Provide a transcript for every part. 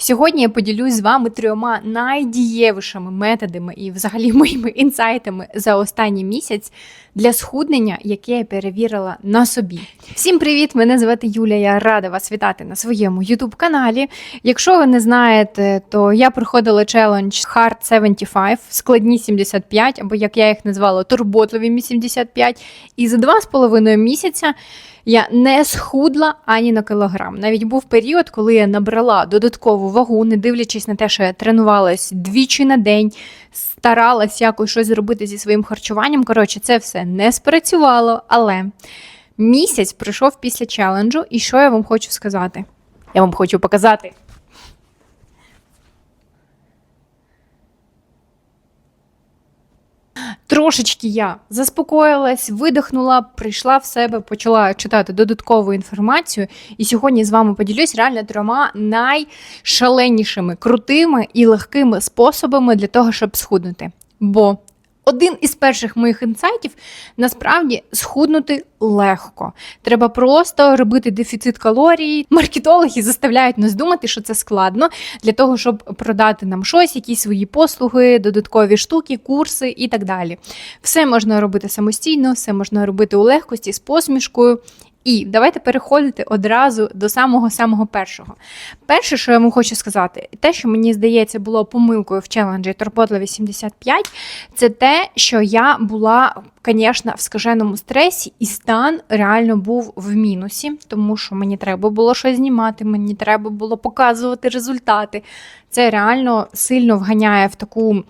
Сьогодні я поділюсь з вами трьома найдієвішими методами і, взагалі, моїми інсайтами за останній місяць для схуднення, яке я перевірила на собі. Всім привіт! Мене звати Юля. Я рада вас вітати на своєму youtube каналі. Якщо ви не знаєте, то я проходила челендж Hard 75, складні 75, або як я їх назвала, турботливі 75. І за два з половиною місяця. Я не схудла ані на кілограм. Навіть був період, коли я набрала додаткову вагу, не дивлячись на те, що я тренувалась двічі на день, старалась якось щось зробити зі своїм харчуванням. Коротше, це все не спрацювало, але місяць пройшов після челенджу, і що я вам хочу сказати? Я вам хочу показати. Трошечки я заспокоїлась, видихнула, прийшла в себе, почала читати додаткову інформацію. І сьогодні з вами поділюсь реально трьома найшаленішими, крутими і легкими способами для того, щоб схуднути. Бо один із перших моїх інсайтів насправді схуднути легко. Треба просто робити дефіцит калорій. Маркетологи заставляють нас думати, що це складно для того, щоб продати нам щось, якісь свої послуги, додаткові штуки, курси і так далі. Все можна робити самостійно, все можна робити у легкості з посмішкою. І давайте переходити одразу до самого-самого першого. Перше, що я вам хочу сказати, те, що мені здається, було помилкою в челенджі Турботливі 75, це те, що я була, звісно, в скаженому стресі, і стан реально був в мінусі, тому що мені треба було щось знімати, мені треба було показувати результати. Це реально сильно вганяє в таку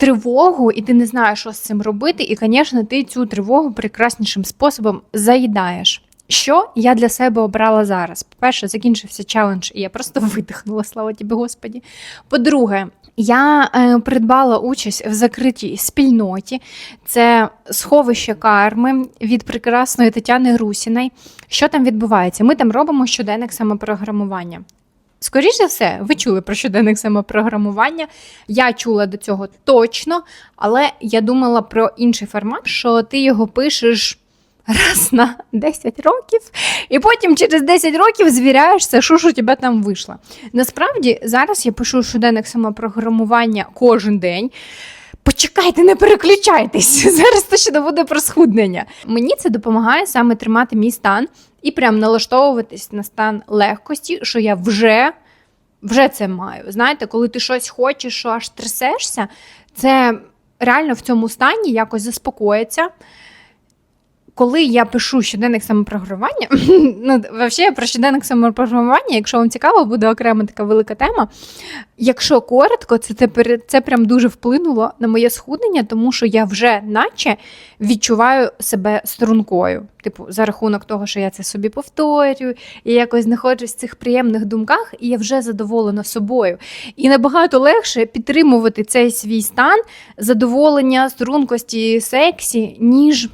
тривогу, і ти не знаєш, що з цим робити. І, звісно, ти цю тривогу прекраснішим способом заїдаєш. Що я для себе обрала зараз? По-перше, закінчився челендж, і я просто видихнула, слава тобі, Господі. По-друге, я е, придбала участь в закритій спільноті. Це сховище карми від прекрасної Тетяни Грусіної. Що там відбувається? Ми там робимо щоденник самопрограмування. Скоріше за все, ви чули про щоденник самопрограмування. Я чула до цього точно, але я думала про інший формат, що ти його пишеш раз на 10 років, і потім через 10 років звіряєшся, що ж у тебе там вийшло. Насправді, зараз я пишу щоденник самопрограмування кожен день. Почекайте, не переключайтесь. Зараз точно буде про схуднення. Мені це допомагає саме тримати мій стан і прям налаштовуватись на стан легкості, що я вже вже це маю. Знаєте, коли ти щось хочеш, що аж трясешся, це реально в цьому стані якось заспокоїться. Коли я пишу щоденник самопрограмування, ну, взагалі про щоденник самопрограмування, якщо вам цікаво, буде окрема така велика тема. Якщо коротко, це тепер це прям дуже вплинуло на моє схуднення, тому що я вже наче відчуваю себе стрункою. Типу, за рахунок того, що я це собі повторюю, і якось знаходжусь в цих приємних думках, і я вже задоволена собою. І набагато легше підтримувати цей свій стан задоволення, стрункості, сексі, ніж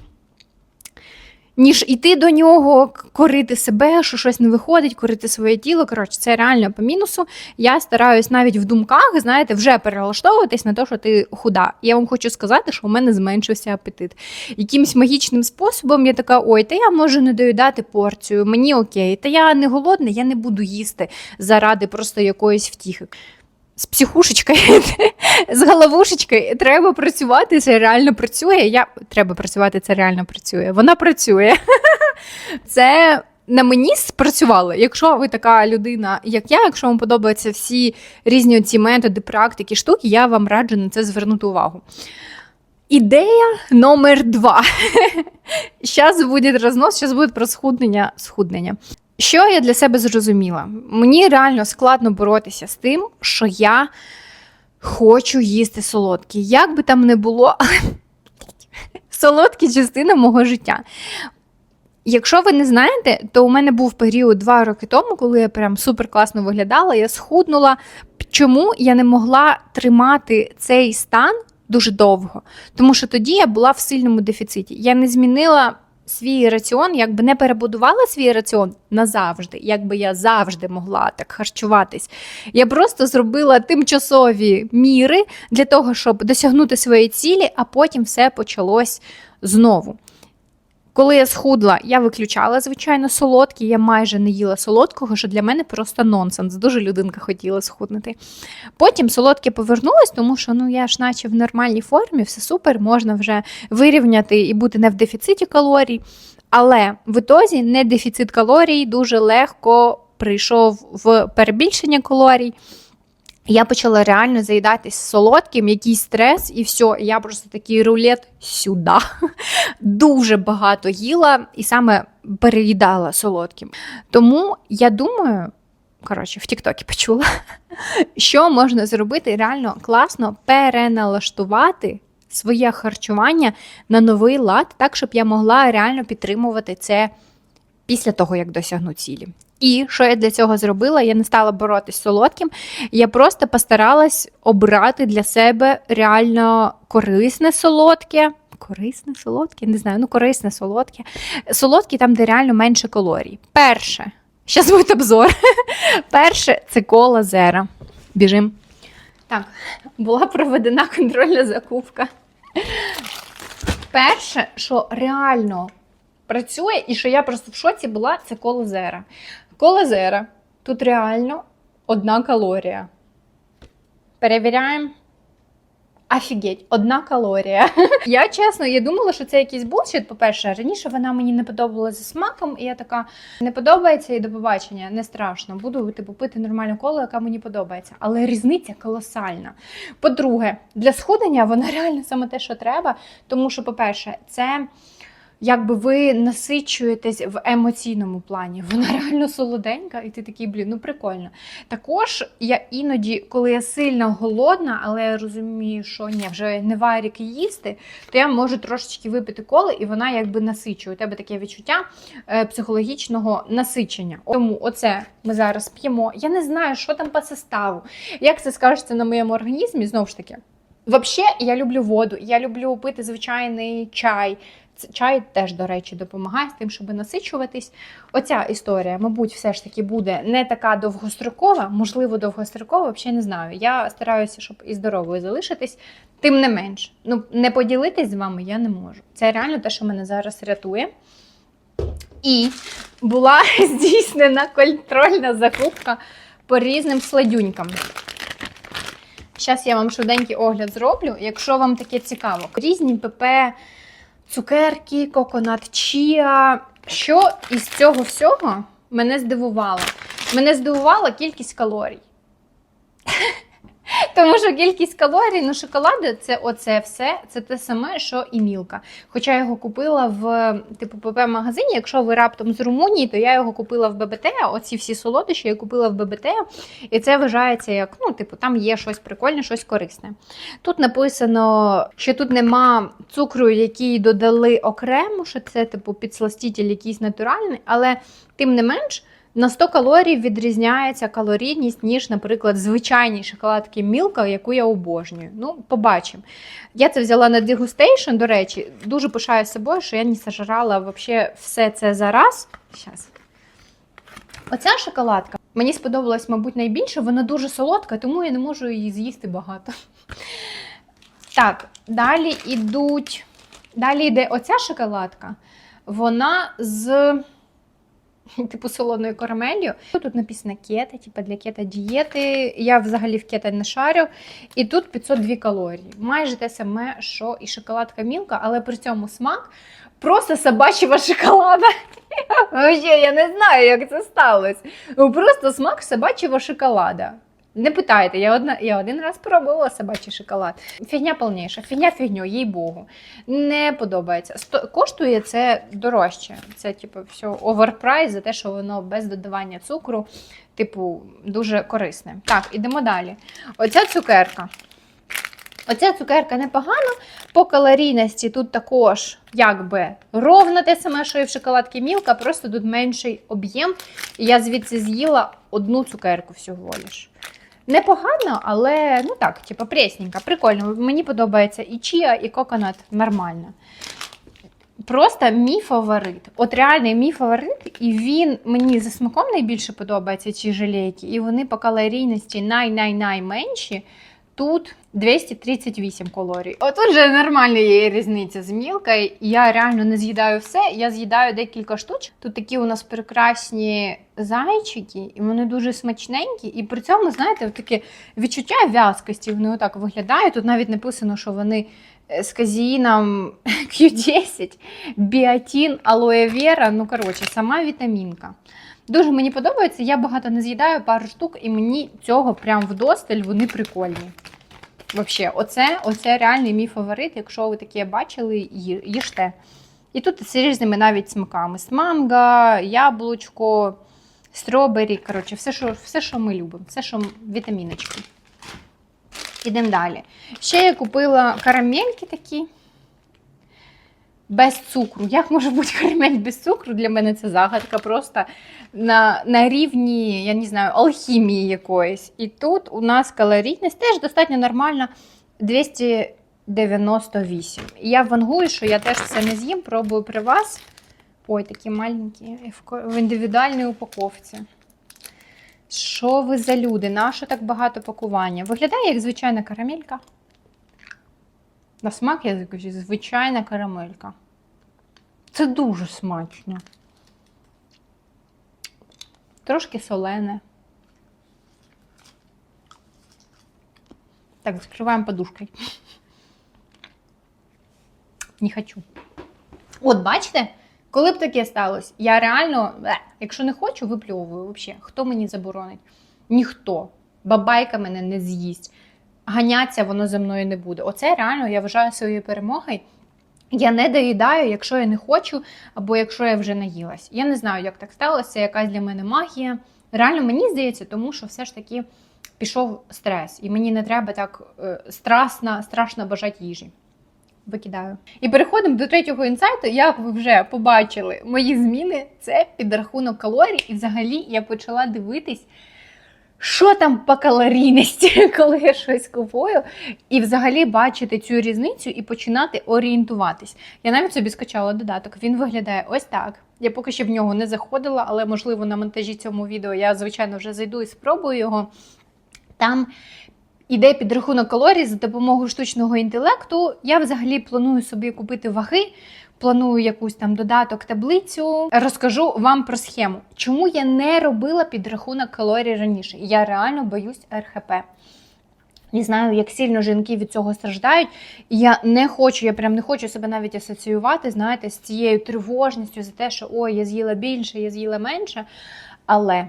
ніж іти до нього, корити себе, що щось не виходить, корити своє тіло. Коротше, це реально по мінусу. Я стараюсь навіть в думках, знаєте, вже перелаштовуватись на те, що ти худа. Я вам хочу сказати, що у мене зменшився апетит. Якимсь магічним способом я така: ой, та я можу не доїдати порцію, мені окей, та я не голодна, я не буду їсти заради просто якоїсь втіхи з психушечкою, з головушечкою треба працювати, це реально працює. Я Треба працювати, це реально працює. Вона працює. Це на мені спрацювало. Якщо ви така людина, як я, якщо вам подобаються всі різні ці методи, практики, штуки, я вам раджу на це звернути увагу. Ідея номер два. Зараз буде рознос, зараз буде про схуднення. схуднення. Що я для себе зрозуміла? Мені реально складно боротися з тим, що я хочу їсти солодкі. Як би там не було, солодкі частина мого життя. Якщо ви не знаєте, то у мене був період два роки тому, коли я прям супер класно виглядала, я схуднула. Чому я не могла тримати цей стан дуже довго? Тому що тоді я була в сильному дефіциті. Я не змінила свій раціон, якби не перебудувала свій раціон назавжди, якби я завжди могла так харчуватись. Я просто зробила тимчасові міри для того, щоб досягнути своєї цілі, а потім все почалось знову. Коли я схудла, я виключала, звичайно, солодкі. Я майже не їла солодкого, що для мене просто нонсенс. Дуже людинка хотіла схуднути. Потім солодке повернулось, тому що ну я ж наче в нормальній формі, все супер, можна вже вирівняти і бути не в дефіциті калорій. Але в ітозі не дефіцит калорій дуже легко прийшов в перебільшення калорій. Я почала реально заїдатись солодким, якийсь стрес, і все, я просто такий рулет сюди. Дуже багато їла і саме переїдала солодким. Тому я думаю, коротше, в Тіктокі почула, що можна зробити реально класно переналаштувати своє харчування на новий лад, так, щоб я могла реально підтримувати це після того, як досягну цілі. І що я для цього зробила? Я не стала боротись солодким. Я просто постаралась обрати для себе реально корисне солодке. Корисне солодке? Не знаю, ну корисне солодке. Солодке там, де реально менше калорій. Перше, зараз буде обзор. Перше це кола зера. Біжим. Так, була проведена контрольна закупка. Перше, що реально працює, і що я просто в шоці була, це коло зера. Коло зера. Тут реально одна калорія. Перевіряємо. Офігеть, одна калорія. Я чесно, я думала, що це якийсь булшіт. По-перше, раніше вона мені не подобалася смаком, і я така не подобається і до побачення, не страшно. Буду типу пити нормальну колу, яка мені подобається. Але різниця колосальна. По-друге, для схудення вона реально саме те, що треба. Тому що, по-перше, це якби ви насичуєтесь в емоційному плані. Вона реально солоденька, і ти такий, блін, ну прикольно. Також я іноді, коли я сильно голодна, але я розумію, що ні, вже не варік їсти, то я можу трошечки випити коли, і вона якби насичує. У тебе таке відчуття е, психологічного насичення. Тому оце ми зараз п'ємо. Я не знаю, що там по составу, як це скажеться на моєму організмі, знову ж таки. Взагалі, я люблю воду, я люблю пити звичайний чай. Чай теж, до речі, допомагає з тим, щоб насичуватись. Оця історія, мабуть, все ж таки буде не така довгострокова, можливо, довгострокова, взагалі не знаю. Я стараюся, щоб і здоровою залишитись. Тим не менш, ну не поділитись з вами я не можу. Це реально те, що мене зараз рятує. І була здійснена контрольна закупка по різним сладюнькам. Зараз я вам швиденький огляд зроблю, якщо вам таке цікаво. Різні ПП, цукерки, коконат чія. Що із цього всього мене здивувало? Мене здивувала кількість калорій. Тому що кількість калорій, ну шоколаду це оце все, це те саме, що і мілка. Хоча я його купила в типу ПП-магазині. Якщо ви раптом з Румунії, то я його купила в ББТ. Оці всі солодощі я купила в ББТ, і це вважається як, ну, типу, там є щось прикольне, щось корисне. Тут написано, що тут нема цукру, який додали окремо, що це типу підсластитель якийсь натуральний, але тим не менш. На 100 калорій відрізняється калорійність, ніж, наприклад, звичайній шоколадки Мілка, яку я обожнюю. Ну, побачимо. Я це взяла на дегустейшн, до речі, дуже пишаю собою, що я не сожрала вообще все це зараз. Щас. Оця шоколадка мені сподобалась, мабуть, найбільше. Вона дуже солодка, тому я не можу її з'їсти багато. Так, далі йдуть. Далі йде оця шоколадка. Вона з типу солоною карамелью. Тут написано кето, типу для кето дієти. Я взагалі в кето не шарю. І тут 502 калорії. Майже те саме, що і шоколадка Мілка, але при цьому смак просто собачого шоколада. Вообще, я не знаю, як це сталося. Ну, Просто смак собачого шоколада. Не питайте, я одна, я один раз пробувала собачий шоколад. Фігня повніша, фігня фігню, їй Богу. Не подобається. Сто, коштує це дорожче. Це, типу, все оверпрайс за те, що воно без додавання цукру, типу, дуже корисне. Так, ідемо далі. Оця цукерка. Оця цукерка непогана. По калорійності тут також якби ровно те саме, що і в шоколадці Мілка, просто тут менший об'єм. І я звідси з'їла одну цукерку всього лиш. Непогано, але ну так, типу, пресненько, прикольно. Мені подобається і чія, і коконат нормально. Просто мій фаворит. От реальний мій фаворит, і він мені за смаком найбільше подобається ці жалейки, і вони по калорійності най-най-найменші. Тут 238 калорій. Отут же нормальна є різниця з мілкою. Я реально не з'їдаю все, я з'їдаю декілька штук. Тут такі у нас прекрасні зайчики, і вони дуже смачненькі. І при цьому, знаєте, таке відчуття в'язкості. Вони отак виглядають. Тут навіть написано, що вони е, з казеїном Q10, біотін, алоє. Ну, коротше, сама вітамінка. Дуже мені подобається, я багато не з'їдаю пару штук, і мені цього прям вдосталь, вони прикольні. Вообще, оце, оце реальний мій фаворит. Якщо ви таке бачили, їжте. І тут з різними навіть смаками: манго, яблучко, стробері. Коротше, все, що, все, що ми любимо, все, що вітаміночки. Ідемо далі. Ще я купила карамельки такі. Без цукру. Як може бути карамель без цукру? Для мене це загадка просто на, на рівні, я не знаю, алхімії якоїсь. І тут у нас калорійність теж достатньо нормальна 298. І я вангую, що я теж все не з'їм, пробую при вас. Ой, такі маленькі, в індивідуальній упаковці. Що ви за люди? Нащо так багато пакування? Виглядає як звичайна карамелька. На смак я кажу, звичайна карамелька. Це дуже смачно. Трошки солене. Так, закриваємо подушкою. Не хочу. От, бачите, коли б таке сталося, я реально, е, якщо не хочу, випльовую взагалі. Хто мені заборонить? Ніхто. Бабайка мене не з'їсть. Ганяться воно за мною не буде. Оце реально я вважаю своєю перемогою. Я не доїдаю, якщо я не хочу, або якщо я вже наїлась. Я не знаю, як так сталося, якась для мене магія. Реально мені здається, тому що все ж таки пішов стрес, і мені не треба так е, страшно, страшно бажати їжі. Викидаю. І переходимо до третього інсайту. Як ви вже побачили мої зміни, це підрахунок калорій. І взагалі я почала дивитись, що там по калорійності, коли я щось купую, і взагалі бачити цю різницю і починати орієнтуватись. Я навіть собі скачала додаток. Він виглядає ось так. Я поки що в нього не заходила, але можливо на монтажі цьому відео я, звичайно, вже зайду і спробую його. Там іде підрахунок калорій за допомогою штучного інтелекту. Я взагалі планую собі купити ваги. Планую якусь там додаток, таблицю. Розкажу вам про схему. Чому я не робила підрахунок калорій раніше? Я реально боюсь РХП. Не знаю, як сильно жінки від цього страждають. Я не хочу, я прям не хочу себе навіть асоціювати, знаєте, з цією тривожністю за те, що ой, я з'їла більше, я з'їла менше. Але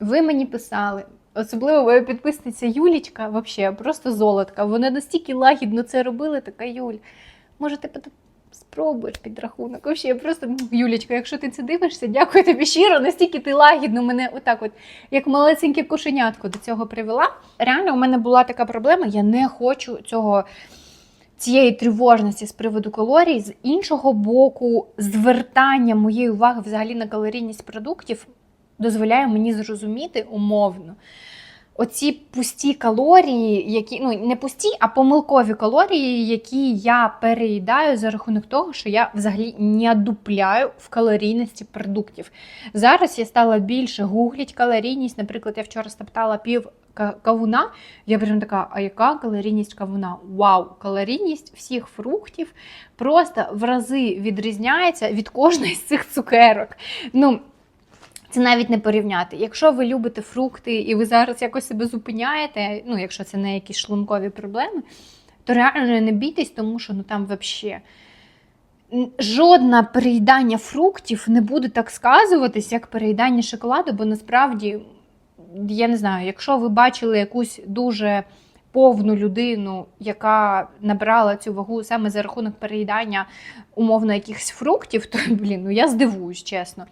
ви мені писали, особливо моя підписниця Юлічка, взагалі, просто золотка. Вона настільки лагідно це робила, така Юль. Може, ти спробуєш підрахунок? Вообще, я просто Юлічка, якщо ти це дивишся, дякую тобі щиро, настільки ти лагідно мене отак, от, як малесеньке кошенятко до цього привела. Реально, у мене була така проблема, я не хочу цього. Цієї тривожності з приводу калорій, з іншого боку, звертання моєї уваги взагалі на калорійність продуктів дозволяє мені зрозуміти умовно. Оці пусті калорії, які ну не пусті, а помилкові калорії, які я переїдаю за рахунок того, що я взагалі не дупляю в калорійності продуктів. Зараз я стала більше гугліть калорійність. Наприклад, я вчора стоптала пів кавуна. Я прям така, а яка калорійність кавуна? Вау! Калорійність всіх фруктів просто в рази відрізняється від кожної з цих цукерок. Ну, це навіть не порівняти. Якщо ви любите фрукти і ви зараз якось себе зупиняєте, ну якщо це не якісь шлункові проблеми, то реально не бійтесь, тому що ну там взагалі жодне переїдання фруктів не буде так сказуватись, як переїдання шоколаду, бо насправді, я не знаю, якщо ви бачили якусь дуже повну людину, яка набрала цю вагу саме за рахунок переїдання умовно якихось фруктів, то блін, ну я здивуюсь, чесно.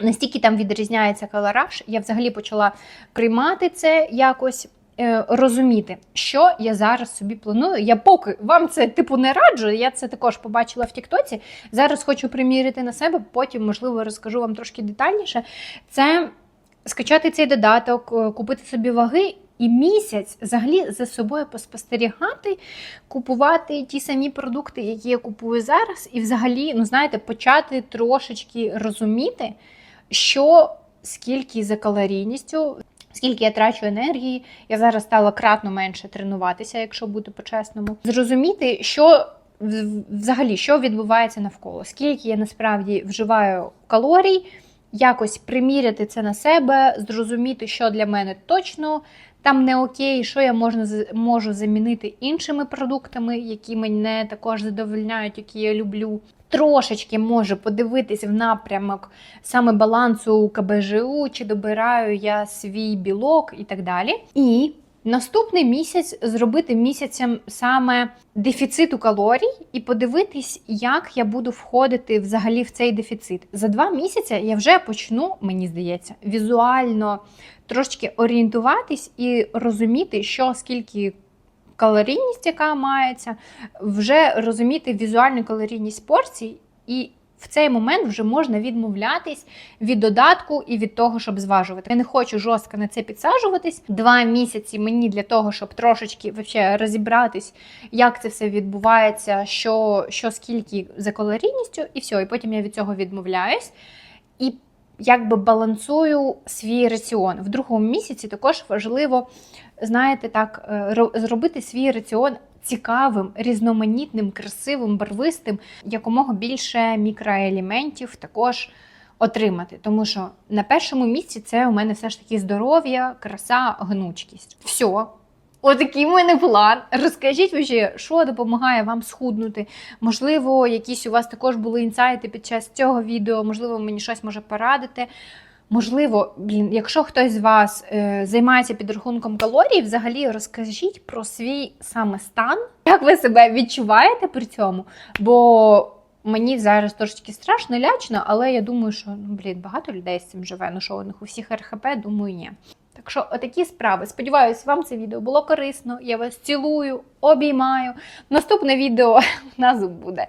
Настільки там відрізняється калораж, я взагалі почала приймати це якось. е, Розуміти, що я зараз собі планую. Я поки вам це типу не раджу. Я це також побачила в Тіктоці. Зараз хочу примірити на себе, потім, можливо, розкажу вам трошки детальніше. Це скачати цей додаток, е, купити собі ваги і місяць взагалі за собою поспостерігати, купувати ті самі продукти, які я купую зараз, і взагалі, ну знаєте, почати трошечки розуміти, що скільки за калорійністю, скільки я трачу енергії. Я зараз стала кратно менше тренуватися, якщо бути по-чесному. Зрозуміти, що взагалі що відбувається навколо, скільки я насправді вживаю калорій, якось приміряти це на себе, зрозуміти, що для мене точно там не окей, що я можна можу замінити іншими продуктами, які мене також задовольняють, які я люблю. Трошечки можу подивитись в напрямок саме балансу КБЖУ, чи добираю я свій білок і так далі. І наступний місяць зробити місяцем саме дефіциту калорій і подивитись, як я буду входити взагалі в цей дефіцит. За два місяці я вже почну, мені здається, візуально трошечки орієнтуватись і розуміти, що скільки калорійність, яка мається, вже розуміти візуальну калорійність порцій, і в цей момент вже можна відмовлятись від додатку і від того, щоб зважувати. Я не хочу жорстко на це підсаджуватись. Два місяці мені для того, щоб трошечки вообще розібратись, як це все відбувається, що, що скільки за калорійністю, і все. І потім я від цього відмовляюсь. І якби балансую свій раціон. В другому місяці також важливо, знаєте, так, е, зробити свій раціон цікавим, різноманітним, красивим, барвистим, якомога більше мікроелементів також отримати. Тому що на першому місці це у мене все ж таки здоров'я, краса, гнучкість. Все. Отакий в мене план. Розкажіть вообще, що допомагає вам схуднути. Можливо, якісь у вас також були інсайти під час цього відео, можливо, мені щось може порадити. Можливо, блін, якщо хтось з вас е, займається підрахунком калорій, взагалі розкажіть про свій саме стан, як ви себе відчуваєте при цьому. Бо мені зараз трошки страшно, лячно, але я думаю, що ну, блін, багато людей з цим живе. Ну що у них у всіх РХП, думаю, ні. Так що, отакі справи. Сподіваюсь, вам це відео було корисно. Я вас цілую, обіймаю. Наступне відео у нас буде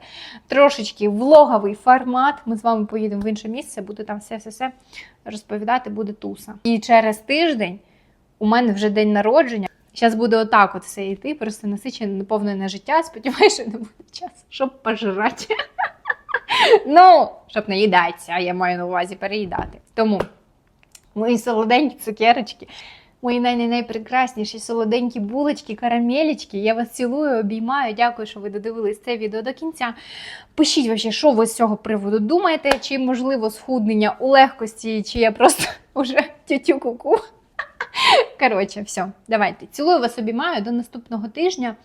трошечки влоговий формат. Ми з вами поїдемо в інше місце, буду там все-все-все розповідати, буде туса. І через тиждень у мене вже день народження. Зараз буде отак от все йти, просто насичене, наповнене життя. Сподіваюся, що не буде часу, щоб пожрати. Ну, щоб не їдатися, я маю на увазі переїдати. Тому мої солоденькі цукерочки, мої най- най- найпрекрасніші солоденькі булочки, карамелечки. Я вас цілую, обіймаю. Дякую, що ви додивились це відео до кінця. Пишіть вообще, що ви з цього приводу думаєте, чи можливо схуднення у легкості, чи я просто вже тютю куку. Коротше, все, давайте. Цілую вас, обіймаю до наступного тижня.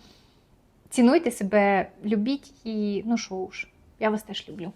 Цінуйте себе, любіть і ну що уж, я вас теж люблю.